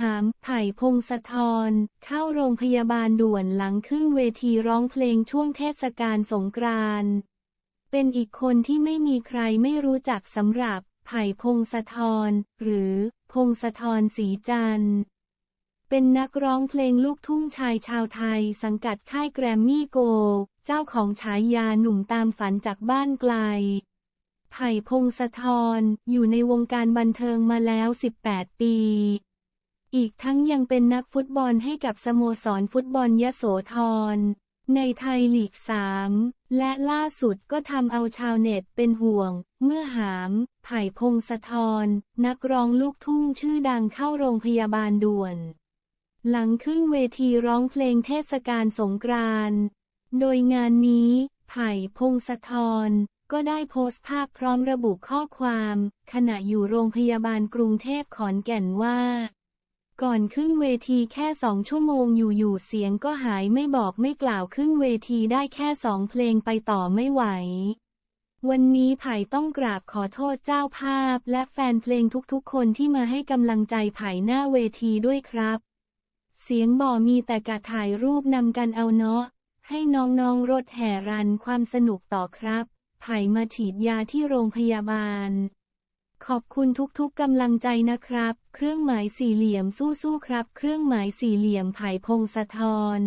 หาม ไผ่พงศธร เข้าโรงพยาบาลด่วนหลังขึ้นเวทีร้องเพลงช่วงเทศกาลสงกรานต์ เป็นอีกคนที่ไม่มีใครไม่รู้จักสำหรับ ไผ่พงศธร หรือ พงศธรศรีจันทร์เป็นนักร้องเพลงลูกทุ่งชายชาวไทย สังกัดค่ายแกรมมี่โก เจ้าของฉายาหนุ่มตามฝันจากบ้านไกล ไผ่พงศธรอยู่ในวงการบันเทิงมาแล้ว 18 ปี อีกทั้งยังเป็นนักฟุตบอลให้กับสโมสรฟุตบอลยโสธร ในไทยลีก 3 และล่าสุดก็ทำเอาชาวเน็ตเป็นห่วง เมื่อหาม ไผ่พงศธร นักร้องลูกทุ่งชื่อดังเข้าโรงพยาบาลด่วน หลังขึ้นเวทีร้องเพลงเทศกาลสงกรานต์โดยงานนี้ไผ่พงศธรก็ได้โพสต์ภาพพร้อมระบุข้อความ ขณะอยู่โรงพยาบาลกรุงเทพขอนแก่นว่า ก่อนขึ้นเวทีแค่สองชั่วโมงอยู่ๆเสียงก็หายไม่บอกไม่กล่าวขึ้นเวทีได้แค่สองเพลงไปต่อไม่ไหว วันนี้ไผ่ต้องกราบขอโทษเจ้าภาพ และแฟนเพลงทุกๆ คนที่มาให้กำลังใจไผ่หน้าเวทีด้วยครับ เสียงบ่มีแต่กะถ่ายรูปนำกันเอาเนาะ ให้น้องๆรถแห่รันความสนุกต่อครับ ไผ่มาฉีดยาที่โรงพยาบาล ขอบคุณทุกๆกำลังใจนะครับ เครื่องหมายสี่เหลี่ยมสู้ๆครับ เครื่องหมายสี่เหลี่ยมไผ่พงสะทอน